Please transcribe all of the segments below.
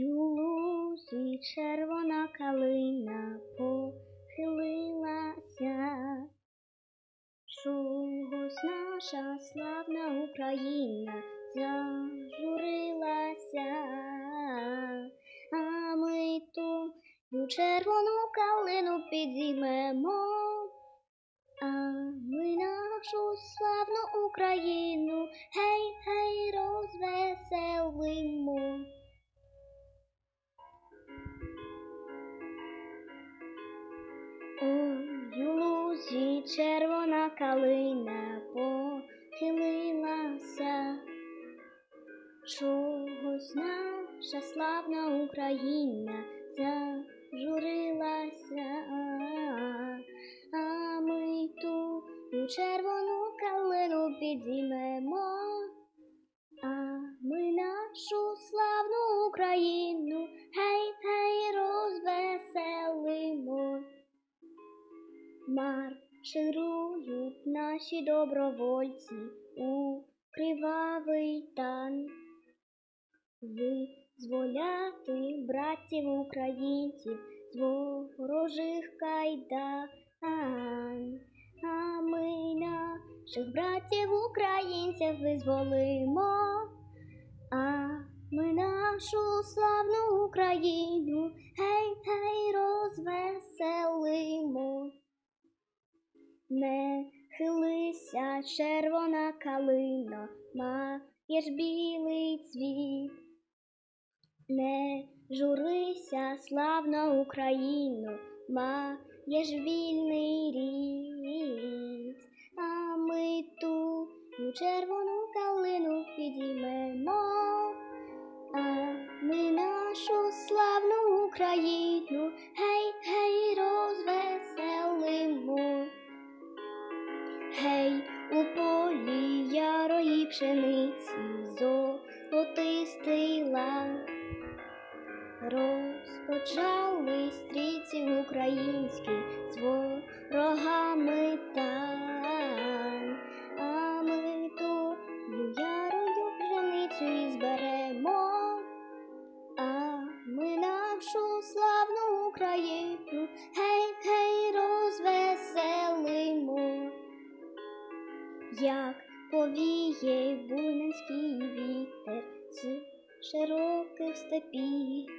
лузі червона калина похилилася. Чогось наша славна Україна зажурилася, а ми ту ю червону калину підіймемо, а ми нашу славну Україну, гей, гей, розвеселимо. Червона калина похилилася, чогось наша славна Україна зажурилася, а ми ту червону калину підіймемо, а ми нашу славну Україну, гей, гей, розвеселимо. Марширують наші добровольці у кривавий тан. Визволяти братів українців з ворожих кайдан. А ми наших братів українців визволимо, а ми нашу славну Україну, гей, гей, розвеселимо. Хилися, червона калина, маєш білий цвіт. Не журися, славна Україно, маєш вільний рід. А ми ту червону калину підіймемо, а ми нашу славну Україну, полі ярої пшениці золотистий лан. Розпочали стрійці українські з ворогами тан. А ми ту ю ярою пшеницю і зберемо, а ми нашу славну Україну, Як повіє бунинський вітер з широких степів,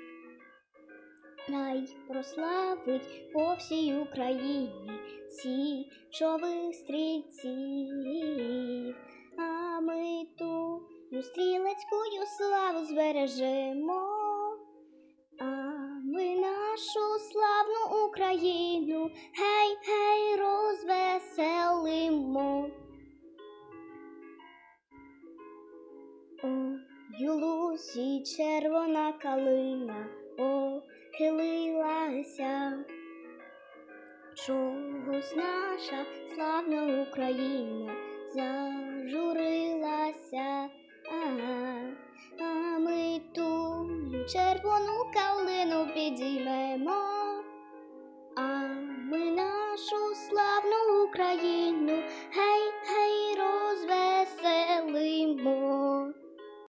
Най прославить по всій Україні січових стрільців, а ми ту ю стрілецькую славу збережемо, а ми нашу славну Україну, гей, гей, розвеселимо. Ю лузі червона калина похилилася, чогось наша славна Україна зажурилася, а, а ми ту червону калину підіймемо, а ми нашу славну Україну, гей, гей, розвеселимо.